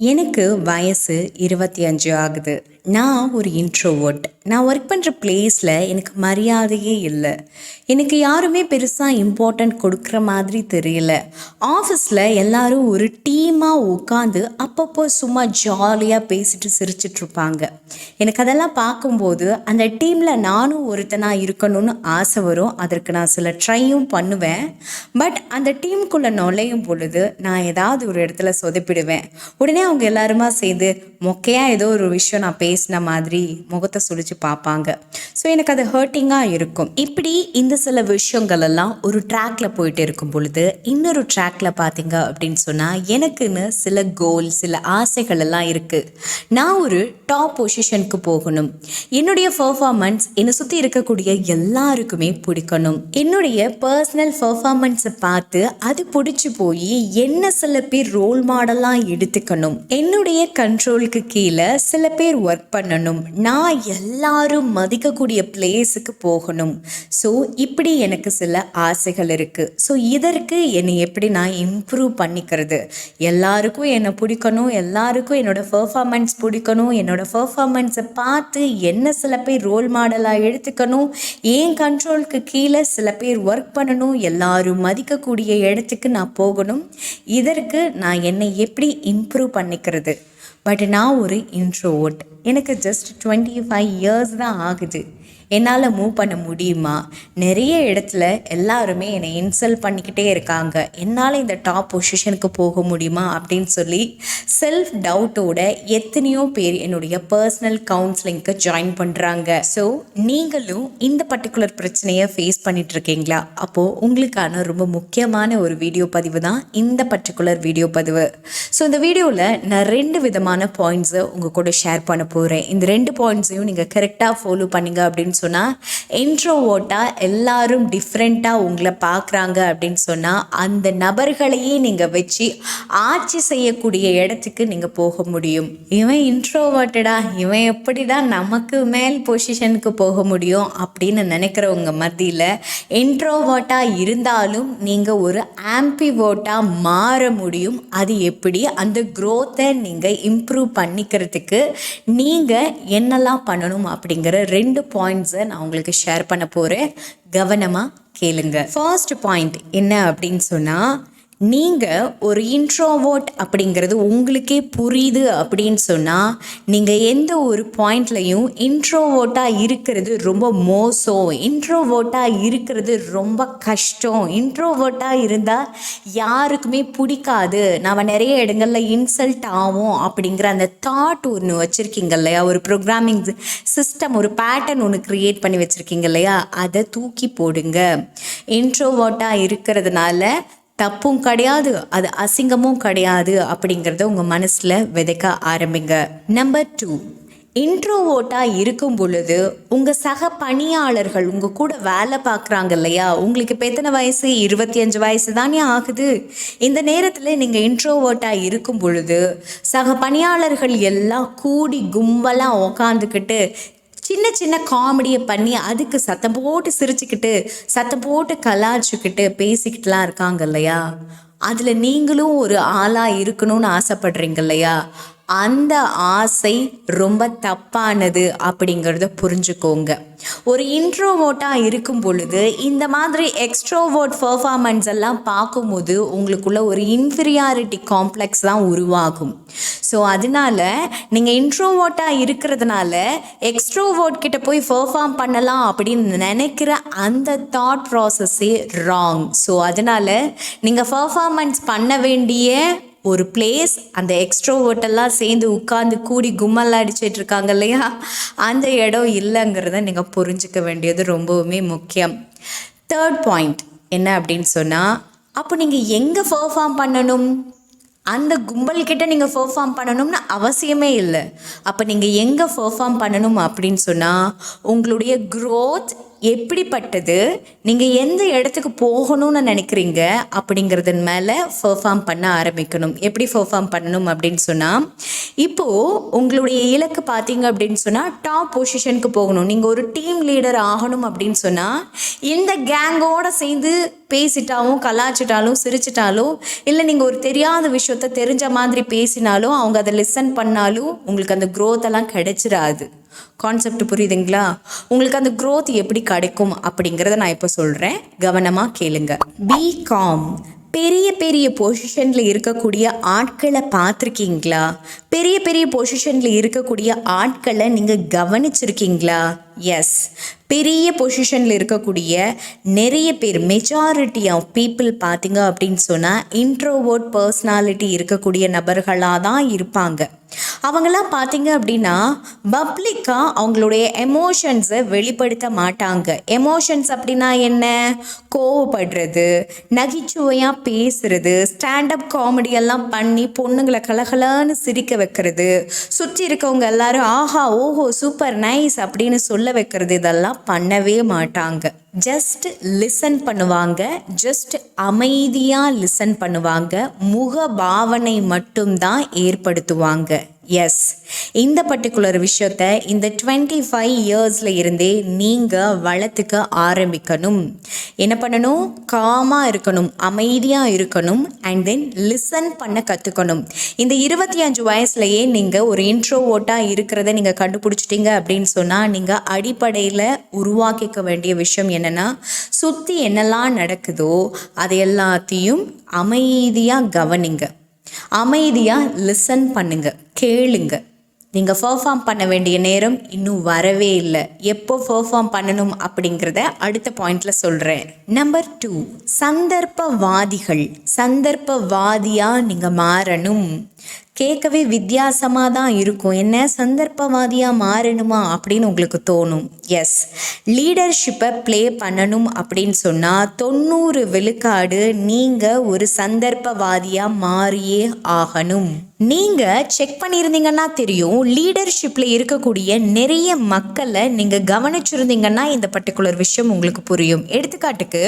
எனக்கு வயசு இருபத்தி அஞ்சு ஆகுது. நான் ஒரு இன்ட்ரோவர்ட் நான் ஒர்க் பண்ணுற பிளேஸில் எனக்கு மரியாதையே இல்லை. எனக்கு யாருமே பெருசாக இம்பார்ட்டண்ட் கொடுக்குற மாதிரி தெரியல. ஆஃபீஸில் எல்லோரும் ஒரு டீமாக உட்காந்து அப்பப்போ சும்மா ஜாலியாக பேசிட்டு சிரிச்சிட்டு இருப்பாங்க. எனக்கு அதெல்லாம் பார்க்கும்போது அந்த டீமில் நானும் ஒருத்தனாக இருக்கணும்னு ஆசை வரும். அதற்கு நான் சில ட்ரையும் பண்ணுவேன். பட் அந்த டீமுக்குள்ளே நுழையும் பொழுது நான் ஏதாவது ஒரு இடத்துல சொதப்பிடுவேன். உடனே அவங்க எல்லாருமா சேர்ந்து மொக்கையாக ஏதோ ஒரு விஷயம் நான் பேசின மாதிரி முகத்தை சுழிச்சு பார்ப்பாங்க. ஸோ எனக்கு அது ஹர்ட்டிங்காக இருக்கும். இப்படி இந்த சில விஷயங்கள் எல்லாம் ஒரு ட்ராக்ல போயிட்டு இருக்கும் பொழுது இன்னொரு ட்ராக்ல பார்த்தீங்க அப்படின்னு சொன்னால் எனக்குன்னு சில கோல் சில ஆசைகள் எல்லாம் இருக்குது நான் ஒரு டாப் பொசிஷனுக்கு போகணும். என்னுடைய பர்ஃபார்மன்ஸ் என்னை சுற்றி இருக்கக்கூடிய எல்லாருக்குமே பிடிக்கணும். என்னுடைய பர்சனல் பர்ஃபார்மன்ஸை பார்த்து அது பிடிச்சி போய் என்ன சில பேர் ரோல் மாடலாக எடுத்துக்கணும். என்னுடைய கண்ட்ரோலுக்கு கீழே சில பேர் ஒர்க் பண்ணணும். நான் எல்லாரும் மதிக்கக்கூடிய பிளேஸுக்கு போகணும். ஸோ இப்படி எனக்கு சில ஆசைகள் இருக்குது ஸோ இதற்கு என்னை எப்படி நான் இம்ப்ரூவ் பண்ணிக்கிறது? எல்லாருக்கும் என்னை பிடிக்கணும். எல்லாருக்கும் என்னோட பர்ஃபார்மன்ஸ் பிடிக்கணும். என்னோடய பர்ஃபார்மன்ஸை பார்த்து என்ன சில பேர் ரோல் மாடலாக எடுத்துக்கணும். ஏன் கண்ட்ரோலுக்கு கீழே சில பேர் ஒர்க் பண்ணணும். எல்லாரும் மதிக்கக்கூடிய இடத்துக்கு நான் போகணும். இதற்கு நான் என்னை எப்படி இம்ப்ரூவ் பண்ணிக்கிறது? பட் நான் ஒரு இன்ட்ரோவர்ட் எனக்கு ஜஸ்ட் டுவெண்ட்டி ஃபைவ் இயர்ஸ் தான் ஆகுது. என்னால் மூவ் பண்ண முடியுமா? நிறைய இடத்துல எல்லாருமே என்னை இன்சல்ட் பண்ணிக்கிட்டே இருக்காங்க. என்னால் இந்த டாப் பொசிஷனுக்கு போக முடியுமா? அப்படின்னு சொல்லி செல்ஃப் டவுட்டோட எத்தனையோ பேர் என்னுடைய பர்சனல் கவுன்சிலிங்க்கு ஜாயின் பண்ணுறாங்க ஸோ நீங்களும் இந்த பர்டிகுலர் பிரச்சனையை ஃபேஸ் பண்ணிட்டு இருக்கீங்களா? அப்போது உங்களுக்கான ரொம்ப முக்கியமான ஒரு வீடியோ பதிவு தான் இந்த பர்டிகுலர் வீடியோ பதிவு. ஸோ இந்த வீடியோவில் நான் ரெண்டு விதமான பாயிண்ட்ஸை உங்கள் கூட ஷேர் பண்ண போகிறேன் இந்த ரெண்டு பாயிண்ட்ஸையும் நீங்கள் கரெக்டாக ஃபாலோ பண்ணுங்க அப்படின்னு சொன்னால் இன்ட்ரோவோட்டாக எல்லாரும் டிஃப்ரெண்ட்டாக உங்களை பார்க்குறாங்க அப்படின்னு சொன்னால் அந்த நபர்களையே நீங்கள் வச்சு ஆட்சி செய்யக்கூடிய இடத்துக்கு நீங்கள் போக முடியும். இவன் இன்ட்ரோவர்ட்டடா இவன் எப்படி தான் நமக்கு மேல் பொசிஷனுக்கு போக முடியும் அப்படின்னு நினைக்கிறவங்க மத்தியில் இன்ட்ரோவர்ட்டாக இருந்தாலும் நீங்கள் ஒரு ஆம்பிவோட்டாக மாற முடியும். அது எப்படி? அந்த க்ரோத்தை நீங்கள் இம்ப்ரூவ் பண்ணிக்கிறதுக்கு நீங்கள் என்னெல்லாம் பண்ணணும் அப்படிங்கிற ரெண்டு பாயிண்ட் நான் உங்களுக்கு ஷேர் பண்ண போகிறேன் கவனமாக கேளுங்க. ஃபர்ஸ்ட் பாயிண்ட் என்ன அப்படின்னு சொன்னால் நீங்கள் ஒரு இன்ட்ரோவோட் அப்படிங்கிறது உங்களுக்கே புரியுது அப்படின்னு சொன்னால் நீங்கள் எந்த ஒரு பாயிண்ட்லையும் இன்ட்ரோவோட்டாக இருக்கிறது ரொம்ப மோசம். இன்ட்ரோவோட்டாக இருக்கிறது ரொம்ப கஷ்டம். இன்ட்ரோவோட்டாக இருந்தால் யாருக்குமே பிடிக்காது. நாம் நிறைய இடங்களில் இன்சல்ட் ஆகும் அப்படிங்கிற அந்த தாட் ஒன்று வச்சுருக்கீங்க இல்லையா? ஒரு ப்ரோக்ராமிங் சிஸ்டம் ஒரு பேட்டர்ன் ஒன்று க்ரியேட் பண்ணி வச்சுருக்கீங்க இல்லையா? அதை தூக்கி போடுங்க. இன்ட்ரோவோட்டாக இருக்கிறதுனால தப்பும் கிடையாது அது அசிங்கமும் கிடையாது அப்படிங்கிறத உங்கள் மனசில் விதைக்க ஆரம்பிங்க. நம்பர் டூ இன்ட்ரோவோட்டாக இருக்கும் பொழுது உங்கள் சக பணியாளர்கள் உங்கள் கூட வேலை பார்க்குறாங்க இல்லையா? உங்களுக்கு இப்போ எத்தனை வயசு? இருபத்தி அஞ்சு வயசு தானே ஆகுது. இந்த நேரத்தில் நீங்கள் இன்ட்ரோவோட்டாக இருக்கும் பொழுது சக பணியாளர்கள் எல்லாம் கூடி கும்பலாக உக்காந்துக்கிட்டு சின்ன சின்ன காமெடியை பண்ணி அதுக்கு சத்தம் போட்டு சிரிச்சுக்கிட்டு சத்தம் போட்டு கலாச்சிக்கிட்டு பேசிக்கிட்டுலாம் இருக்காங்க இல்லையா? அதில் நீங்களும் ஒரு ஆளாக இருக்கணும்னு ஆசைப்படுறீங்க இல்லையா? அந்த ஆசை ரொம்ப தப்பானது அப்படிங்கிறத புரிஞ்சுக்கோங்க. ஒரு இன்ட்ரோவோட்டாக இருக்கும் பொழுது இந்த மாதிரி எக்ஸ்ட்ரோவோட் பர்ஃபார்மன்ஸ் எல்லாம் பார்க்கும்போது உங்களுக்குள்ள ஒரு இன்ஃபீரியாரிட்டி காம்ப்ளெக்ஸ் தான் உருவாகும். ஸோ அதனால நீங்கள் இன்ட்ரோவோட்டாக இருக்கிறதுனால எக்ஸ்ட்ரோவோட் கிட்ட போய் பர்ஃபார்ம் பண்ணலாம் அப்படின்னு நினைக்கிற அந்த தாட் ப்ராசஸ்ஸே ராங் ஸோ அதனால் நீங்கள் பர்ஃபார்மன்ஸ் பண்ண வேண்டிய ஒரு பிளேஸ் அந்த எக்ஸ்ட்ரோவோட்டெல்லாம் சேர்ந்து உட்காந்து கூடி கும்மல்லாம் அடிச்சிட்டு இருக்காங்க இல்லையா? அந்த இடம் இல்லைங்கிறத நீங்கள் புரிஞ்சுக்க வேண்டியது ரொம்பவுமே முக்கியம். தேர்ட் பாயிண்ட் என்ன அப்படின்னு சொன்னால் அப்போ நீங்கள் எங்கே பர்ஃபார்ம் பண்ணணும்? அந்த கும்பல்கிட்ட நீங்கள் பெர்ஃபார்ம் பண்ணணும்னு அவசியமே இல்லை. அப்போ நீங்கள் எங்கே பெர்ஃபார்ம் பண்ணணும் அப்படின்னு சொன்னால் உங்களுடைய க்ரோத் எப்படிப்பட்டது? நீங்கள் எந்த இடத்துக்கு போகணும்னு நினைக்கிறீங்க? அப்படிங்கிறதன் மேலே பெர்ஃபார்ம் பண்ண ஆரம்பிக்கணும். எப்படி பெர்ஃபார்ம் பண்ணணும் அப்படின்னு சொன்னால் இப்போது உங்களுடைய இலக்கு பார்த்தீங்க அப்படின்னு சொன்னால் டாப் பொசிஷனுக்கு போகணும். நீங்கள் ஒரு டீம் லீடர் ஆகணும் அப்படின்னு சொன்னால் இந்த கேங்கோடு சேர்ந்து பேசிட்டாலும் கலாச்சிட்டாலும் சிரிச்சிட்டாலும் இல்லை நீங்கள் ஒரு தெரியாத விஷயத்த தெரிஞ்ச மாதிரி பேசினாலும் அவங்க அதை லிசன் பண்ணாலும் உங்களுக்கு அந்த க்ரோத் எல்லாம் கிடைச்சிடாது கான்செப்ட் புரியுதுங்களா? உங்களுக்கு அந்த க்ரோத் எப்படி கிடைக்கும் அப்படிங்கிறத நான் இப்போ சொல்கிறேன் கவனமாக கேளுங்க. பி காம் பெரிய பெரிய பொசிஷனில் இருக்கக்கூடிய ஆட்களை பார்த்துருக்கீங்களா? பெரிய பெரிய பொசிஷனில் இருக்கக்கூடிய ஆட்களை நீங்கள் கவனிச்சிருக்கீங்களா? எஸ் பெரிய பொசிஷனில் இருக்கக்கூடிய நிறைய பேர் மெஜாரிட்டி ஆஃப் பீப்புள் பார்த்தீங்க அப்படின்னு சொன்னால் இன்ட்ரோவோர்ட் பர்சனாலிட்டி இருக்கக்கூடிய நபர்களாக தான் இருப்பாங்க. அவங்களாம் பார்த்தீங்க அப்படின்னா பப்ளிக்காக அவங்களுடைய எமோஷன்ஸை வெளிப்படுத்த மாட்டாங்க. எமோஷன்ஸ் அப்படின்னா என்ன? கோவப்படுறது நகைச்சுவையாக பேசுறது ஸ்டாண்டப் காமெடியெல்லாம் பண்ணி பொண்ணுங்களை கலகலன்னு சிரிக்க வைக்கிறது. சுற்றி இருக்கவங்க எல்லாரும் ஆஹா ஓஹோ சூப்பர் நைஸ் அப்படின்னு சொல்ல வைக்கிறது. இதெல்லாம் பண்ணவே மாட்டாங்க. ஜஸ்ட் லிசன் பண்ணுவாங்க. ஜஸ்ட் அமைதியாக லிசன் பண்ணுவாங்க. முக பாவனை மட்டும்தான் ஏற்படுத்துவாங்க. எஸ் இந்த பர்டிகுலர் விஷயத்த இந்த டுவெண்ட்டி ஃபைவ் இயர்ஸில் இருந்தே நீங்கள் வளர்த்துக்க ஆரம்பிக்கணும். என்ன பண்ணணும்? காமாக இருக்கணும் அமைதியாக இருக்கணும் அண்ட் தென் லிசன் பண்ண கற்றுக்கணும் இந்த இருபத்தி அஞ்சு வயசுலையே நீங்கள் ஒரு இன்ட்ரோவோட்டாக இருக்கிறத நீங்கள் கண்டுபிடிச்சிட்டிங்க அப்படின்னு சொன்னால் நீங்கள் அடிப்படையில் உருவாக்கிக்க வேண்டிய விஷயம் என்னென்னா சுற்றி என்னெல்லாம் நடக்குதோ அது எல்லாத்தையும் அமைதியாக கவனிங்க. அமைதியாக லிசன் பண்ணுங்க கேளுங்க. நீங்கள் பர்ஃபார்ம் பண்ண வேண்டிய நேரம் இன்னும் வரவே இல்லை. எப்போ பர்ஃபார்ம் பண்ணணும் அப்படிங்கிறத அடுத்த பாயிண்ட்ல சொல்கிறேன் நம்பர் டூ சந்தர்ப்பவாதிகள். சந்தர்ப்பவாதியாக நீங்கள் மாறணும். கேட்கவே வித்தியாசமாக தான் இருக்கும். என்ன சந்தர்ப்பவாதியாக மாறணுமா அப்படின்னு உங்களுக்கு தோணும். எஸ் லீடர்ஷிப்பை ப்ளே பண்ணணும் அப்படின்னு சொன்னால் தொண்ணூறு விழுக்காடு நீங்கள் ஒரு சந்தர்ப்பவாதியாக மாறியே ஆகணும். நீங்கள் செக் பண்ணியிருந்தீங்கன்னா தெரியும் லீடர்ஷிப்பில் இருக்கக்கூடிய நிறைய மக்களை நீங்கள் கவனிச்சிருந்தீங்கன்னா இந்த பர்டிகுலர் விஷயம் உங்களுக்கு புரியும். எடுத்துக்காட்டுக்கு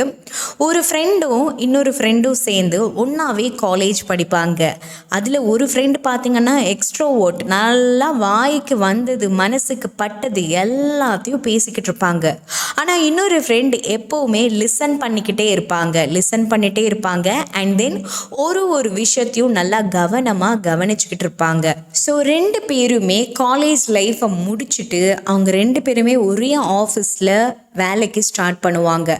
ஒரு ஃப்ரெண்டும் இன்னொரு ஃப்ரெண்டும் சேர்ந்து ஒன்றாவே காலேஜ் படிப்பாங்க. அதில் ஒரு ஃப்ரெண்டு பார்த்தீங்கன்னா எக்ஸ்ட்ரோவோட் நல்லா வாய்க்கு வந்தது மனசுக்கு பட்டது எல்லாத்தையும் பேசிக்கிட்டு இருப்பாங்க ஆனால் இன்னொரு ஃப்ரெண்ட் எப்போவுமே லிசன் பண்ணிக்கிட்டே இருப்பாங்க. லிசன் பண்ணிகிட்டே இருப்பாங்க. அண்ட் தென் ஒரு ஒரு விஷயத்தையும் நல்லா கவனமாக கவனிச்சுக்கிட்டு இருப்பாங்க ஸோ ரெண்டு பேருமே காலேஜ் லைஃப்பை முடிச்சுட்டு அவங்க ரெண்டு பேருமே ஒரே ஆஃபீஸில் வேலைக்கு ஸ்டார்ட் பண்ணுவாங்க.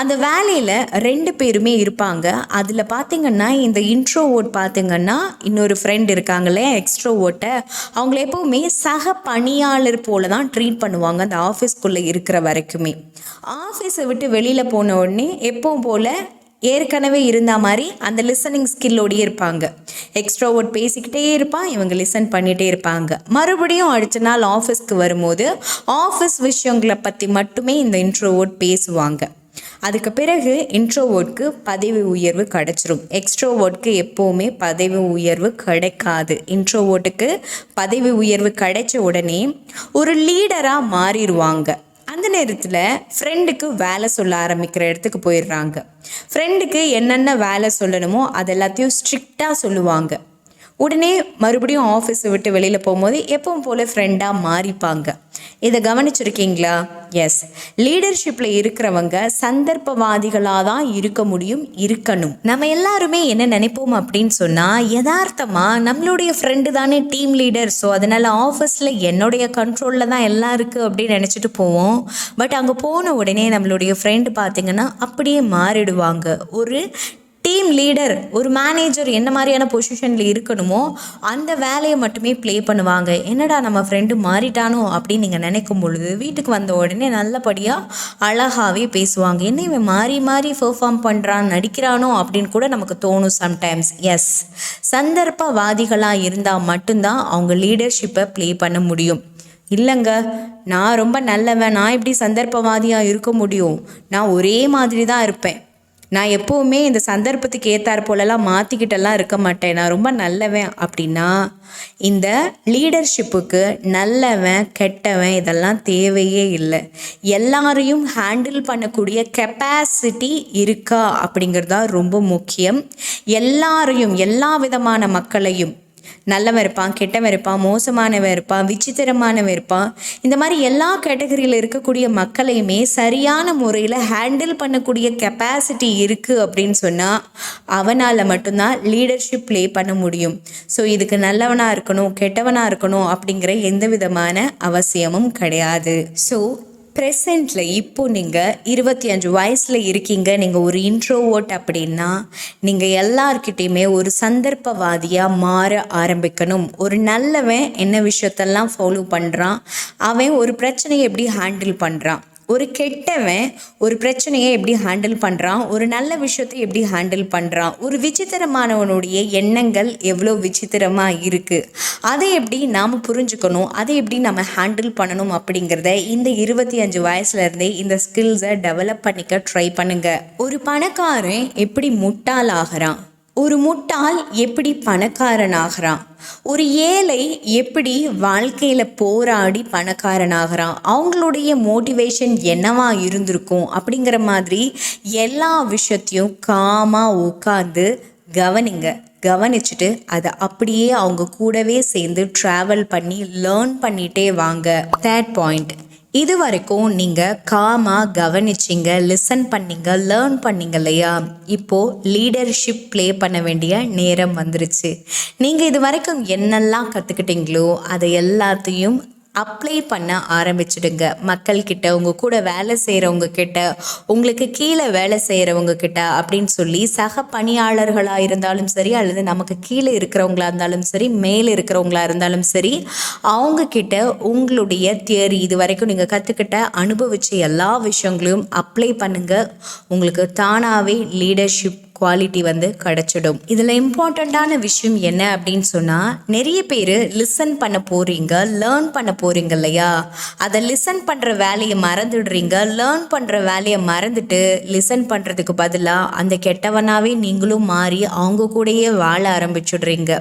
அந்த வேலையில் ரெண்டு பேருமே இருப்பாங்க. அதில் பார்த்திங்கன்னா இந்த இன்ட்ரோவோட் பார்த்தீங்கன்னா இன்னொரு ஃப்ரெண்ட் இருக்காங்களே எக்ஸ்ட்ரோவோட்டை அவங்கள எப்போவுமே சக பணியாளர் போல தான் ட்ரீட் பண்ணுவாங்க அந்த ஆஃபீஸ்க்குள்ளே இருக்கிற வரைக்குமே. ஆஃபீஸை விட்டு வெளியில் போன உடனே எப்போவும் போல் ஏற்கனவே இருந்தால் மாதிரி அந்த லிசனிங் ஸ்கில்லோடயே இருப்பாங்க. எக்ஸ்ட்ராவோட் பேசிக்கிட்டே இருப்பான் இவங்க லிசன் பண்ணிகிட்டே இருப்பாங்க. மறுபடியும் அடுத்த நாள் ஆஃபீஸ்க்கு வரும்போது ஆஃபீஸ் விஷயங்களை பற்றி மட்டுமே இந்த இன்ட்ரோவோட் பேசுவாங்க. அதுக்கு பிறகு இன்ட்ரோவோட்க்கு பதவி உயர்வு கிடச்சிரும். எக்ஸ்ட்ரோவோட்க்கு எப்போவுமே பதவி உயர்வு கிடைக்காது. இன்ட்ரோவோட்டுக்கு பதவி உயர்வு கிடைச்ச உடனே ஒரு லீடராக மாறிடுவாங்க. நேரத்தில் ஃப்ரெண்டுக்கு வேலை சொல்ல ஆரம்பிக்கிற இடத்துக்கு போயிடுறாங்க. ஃப்ரெண்டுக்கு என்னென்ன வேலை சொல்லணுமோ அது எல்லாத்தையும் ஸ்ட்ரிக்டாக சொல்லுவாங்க. உடனே மறுபடியும் ஆஃபீஸை விட்டு வெளியில் போகும்போது எப்பவும் போல் ஃப்ரெண்டாக மாறிப்பாங்க. இதை கவனிச்சிருக்கீங்களா? எஸ் லீடர்ஷிப்பில் இருக்கிறவங்க சந்தர்ப்பவாதிகளாக தான் இருக்க முடியும் இருக்கணும். நம்ம எல்லாருமே என்ன நினைப்போம் அப்படின்னு சொன்னால் யதார்த்தமாக நம்மளுடைய ஃப்ரெண்டு தானே டீம் லீடர் ஸோ அதனால் ஆஃபீஸில் என்னுடைய கண்ட்ரோலில் தான் எல்லாம் இருக்குது அப்படின்னு நினச்சிட்டு போவோம். பட் அங்கே போன உடனே நம்மளுடைய ஃப்ரெண்டு பார்த்திங்கன்னா அப்படியே மாறிடுவாங்க. ஒரு டீம் லீடர் ஒரு மேனேஜர் என்ன மாதிரியான பொசிஷனில் இருக்கணுமோ அந்த வேலையை மட்டுமே ப்ளே பண்ணுவாங்க. என்னடா நம்ம ஃப்ரெண்டு மாறிட்டானோ அப்படின்னு நீங்கள் நினைக்கும் பொழுது வீட்டுக்கு வந்த உடனே நல்லபடியாக அழகாகவே பேசுவாங்க. என்ன இவன் மாறி மாறி பெர்ஃபார்ம் பண்ணுறான் நடிக்கிறானோ அப்படின்னு கூட நமக்கு தோணும் சம்டைம்ஸ் எஸ் சந்தர்ப்பவாதிகளாக இருந்தால் மட்டும்தான் அவங்க லீடர்ஷிப்பை ப்ளே பண்ண முடியும். இல்லைங்க நான் ரொம்ப நல்லவன். நான் இப்படி சந்தர்ப்பவாதியாக இருக்க முடியும்? நான் ஒரே மாதிரி தான் இருப்பேன். நான் எப்போவுமே இந்த சந்தர்ப்பத்துக்கு ஏற்றாற் போலலாம் மாற்றிக்கிட்டெல்லாம் இருக்க மாட்டேன். நான் ரொம்ப நல்லவன் அப்படின்னா இந்த லீடர்ஷிப்புக்கு நல்லவன் கெட்டவன் இதெல்லாம் தேவையே இல்லை. எல்லாரையும் ஹேண்டில் பண்ணக்கூடிய கெப்பாசிட்டி இருக்கா அப்படிங்கிறது தான் ரொம்ப முக்கியம். எல்லாரையும் எல்லா விதமான மக்களையும் நல்லவன் இருப்பான் கெட்டவன் இருப்பான் மோசமானவன் இருப்பான் விசித்திரமானவன் இருப்பான். இந்த மாதிரி எல்லா கேட்டகரியில் இருக்கக்கூடிய மக்களையுமே சரியான முறையில் ஹேண்டில் பண்ணக்கூடிய கெப்பாசிட்டி இருக்குது அப்படின்னு சொன்னால் அவனால் மட்டும்தான் லீடர்ஷிப் ப்ளே பண்ண முடியும். ஸோ இதுக்கு நல்லவனாக இருக்கணும் கெட்டவனாக இருக்கணும் அப்படிங்கிற எந்த விதமான அவசியமும் கிடையாது. ஸோ ப்ரெசண்ட்டில் இப்போது நீங்கள் இருபத்தி அஞ்சு வயசில் இருக்கீங்க. நீங்கள் ஒரு இன்ட்ரோவோட் அப்படின்னா நீங்கள் எல்லார்கிட்டேயுமே ஒரு சந்தர்ப்பவாதியாக மாற ஆரம்பிக்கணும். ஒரு நல்லவன் என்ன விஷயத்தெல்லாம் ஃபாலோ பண்ணுறான் அவன் ஒரு பிரச்சனையை எப்படி ஹேண்டில் பண்ணுறான் ஒரு கெட்டவன் ஒரு பிரச்சனையை எப்படி ஹேண்டில் பண்ணுறான் ஒரு நல்ல விஷயத்தை எப்படி ஹேண்டில் பண்ணுறான் ஒரு விசித்திரமானவனுடைய எண்ணங்கள் எவ்வளோ விசித்திரமாக இருக்குது அதை எப்படி நாம் புரிஞ்சுக்கணும்? அதை எப்படி நம்ம ஹேண்டில் பண்ணணும் அப்படிங்கிறத இந்த இருபத்தி அஞ்சு வயசுலேருந்தே இந்த ஸ்கில்ஸை டெவலப் பண்ணிக்க ட்ரை பண்ணுங்கள் ஒரு பணக்காரன் எப்படி முட்டாள் ஆகிறான் ஒரு முட்டாள் எப்படி பணக்காரனாகிறான்? ஒரு ஏழை எப்படி வாழ்க்கையில் போராடி பணக்காரனாகிறான்? அவங்களுடைய மோட்டிவேஷன் என்னவா இருந்திருக்கும்? அப்படிங்கிற மாதிரி எல்லா விஷயத்தையும் காமாக உட்காந்து கவனிங்க. கவனிச்சுட்டு அதை அப்படியே அவங்க கூடவே சேர்ந்து ட்ராவல் பண்ணி லேர்ன் பண்ணிகிட்டே வாங்க. தேர்ட் பாயிண்ட் இது வரைக்கும் நீங்கள் காமாக கவனிச்சிங்க லிசன் பண்ணீங்க லேர்ன் பண்ணீங்க இல்லையா? இப்போது லீடர்ஷிப் ப்ளே பண்ண வேண்டிய நேரம் வந்துருச்சு. நீங்கள் இது வரைக்கும் என்னெல்லாம் கற்றுக்கிட்டீங்களோ அதை எல்லாத்தையும் அப்ளை பண்ண ஆரம்பிச்சிடுங்க. மக்கள்கிட்ட உங்கள் கூட வேலை செய்கிறவங்க கிட்ட உங்களுக்கு கீழே வேலை செய்கிறவங்க கிட்ட அப்படின்னு சொல்லி சக பணியாளர்களாக இருந்தாலும் சரி அல்லது நமக்கு கீழே இருக்கிறவங்களா இருந்தாலும் சரி மேலே இருக்கிறவங்களா இருந்தாலும் சரி அவங்க கிட்ட உங்களுடைய தியரி இது வரைக்கும் நீங்கள் கற்றுக்கிட்ட அனுபவிச்ச எல்லா விஷயங்களையும் அப்ளை பண்ணுங்கள் உங்களுக்கு தானாகவே லீடர்ஷிப் குவாலிட்டி வந்து கிடச்சிடும். இதில் இம்பார்ட்டண்ட்டான விஷயம் என்ன அப்படின்னு சொன்னால் நிறைய பேர் லிசன் பண்ண போகிறீங்க லேர்ன் பண்ண போகிறீங்க இல்லையா? அதை லிசன் பண்ணுற வேலையை மறந்துடுறீங்க லேர்ன் பண்ணுற வேலையை மறந்துட்டு லிசன் பண்ணுறதுக்கு பதிலாக அந்த கெட்டவனாகவே நீங்களும் மாறி அவங்க கூடயே வாழ ஆரம்பிச்சுடுறீங்க.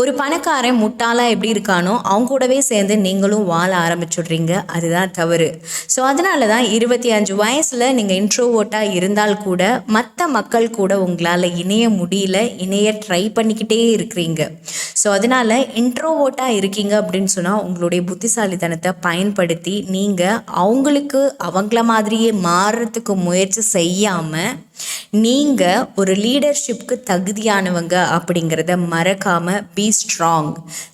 ஒரு பணக்காரன் முட்டாளாக எப்படி இருக்கானோ அவங்க கூடவே சேர்ந்து நீங்களும் வாழ ஆரம்பிச்சுடுறீங்க. அதுதான் தவறு. ஸோ அதனால தான் இருபத்தி அஞ்சு வயசில் நீங்கள் இன்ட்ரோவோட்டாக இருந்தால் கூட மற்ற மக்கள் கூட உங்களால் இணைய முடியல இணைய ட்ரை பண்ணிக்கிட்டே இருக்கிறீங்க. ஸோ அதனால் இன்ட்ரோவோட்டாக இருக்கீங்க அப்படின்னு சொன்னால் உங்களுடைய புத்திசாலித்தனத்தை பயன்படுத்தி நீங்கள் அவங்களுக்கு அவங்கள மாதிரியே மாறுறதுக்கு முயற்சி செய்யாமல் நீங்கள் ஒரு லீடர்ஷிப்க்கு தகுதியானவங்க அப்படிங்கிறத மறக்காமல் பி ஸ்ட்ராங்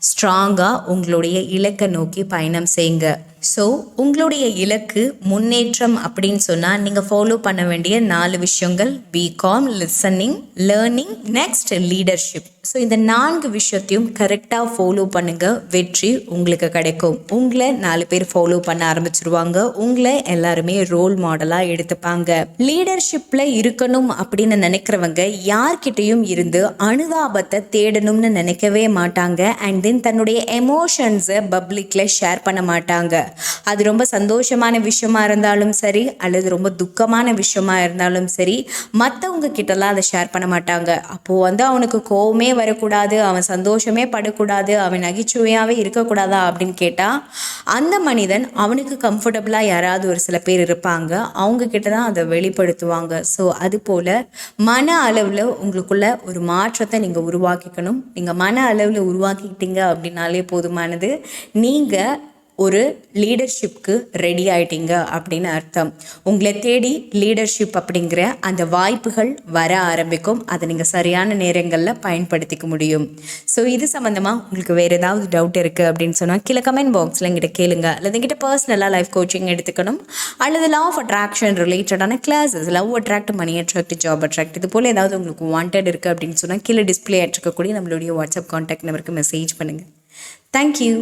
ஸ்ட்ராங்காக உங்களுடைய இலக்கை நோக்கி பயணம் செய்யுங்க. ஸோ உங்களுடைய இலக்கு முன்னேற்றம் அப்படின்னு சொன்னால் நீங்கள் ஃபாலோ பண்ண வேண்டிய நாலு விஷயங்கள் become listening learning next leadership so இந்த நான்கு விஷயத்தையும் கரெக்டாக ஃபாலோ பண்ணுங்கள் வெற்றி உங்களுக்கு கிடைக்கும். உங்களை நாலு பேர் ஃபாலோ பண்ண ஆரம்பிச்சிருவாங்க. உங்களை எல்லாருமே ரோல் மாடலாக எடுத்துப்பாங்க. லீடர்ஷிப்பில் இருக்கணும் அப்படின்னு நினைக்கிறவங்க யார்கிட்டையும் இருந்து அனுதாபத்தை தேடணும்னு நினைக்கவே மாட்டாங்க. அண்ட் தென் தன்னுடைய எமோஷன்ஸை பப்ளிக்கில் ஷேர் பண்ண மாட்டாங்க. அது ரொம்ப சந்தோஷமான விஷயமா இருந்தாலும் சரி அல்லது ரொம்ப துக்கமான விஷயமா இருந்தாலும் சரி மற்றவங்க கிட்டலாம் அதை ஷேர் பண்ண மாட்டாங்க. அப்போது வந்து அவனுக்கு கோவமே வரக்கூடாது அவன் சந்தோஷமே படக்கூடாது அவன் நகைச்சுவையாகவே இருக்கக்கூடாதா அப்படின்னு கேட்டால் அந்த மனிதன் அவனுக்கு கம்ஃபர்டபுளாக யாராவது ஒரு சில பேர் இருப்பாங்க. அவங்க கிட்ட தான் அதை வெளிப்படுத்துவாங்க. ஸோ அது போல் மன அளவில் உங்களுக்குள்ள ஒரு மாற்றத்தை நீங்கள் உருவாக்கிக்கணும். நீங்கள் மன அளவில் உருவாக்கிக்கிட்டீங்க அப்படின்னாலே போதுமானது. நீங்கள் ஒரு லீடர்ஷிப்க்கு ரெடி ஆயிட்டீங்க அப்படின்னு அர்த்தம். உங்களை தேடி லீடர்ஷிப் அப்படிங்கிற அந்த வாய்ப்புகள் வர ஆரம்பிக்கும். அதை நீங்கள் சரியான நேரங்களில் பயன்படுத்திக்க முடியும். ஸோ இது சம்மந்தமாக உங்களுக்கு வேறு ஏதாவது டவுட் இருக்குது அப்படின்னு சொன்னால் கீழே கமெண்ட் பாக்ஸில் எங்கிட்ட கேளுங்க. அல்லது எங்கிட்ட பர்சனலாக லைஃப் கோச்சிங் எடுத்துக்கணும். அல்லது லா ஆஃப் அட்ராக்ஷன் ரிலேட்டடான classes love attract money attract job attract இது போல் ஏதாவது உங்களுக்கு வாண்டட் இருக்குது அப்படின்னு சொன்னால் கீழே டிஸ்பிளே ஆகிருக்கக்கூடிய நம்மளுடைய வாட்ஸ்அப் கான்டாக்ட் நம்பருக்கு மெசேஜ் பண்ணுங்கள் தேங்க்யூ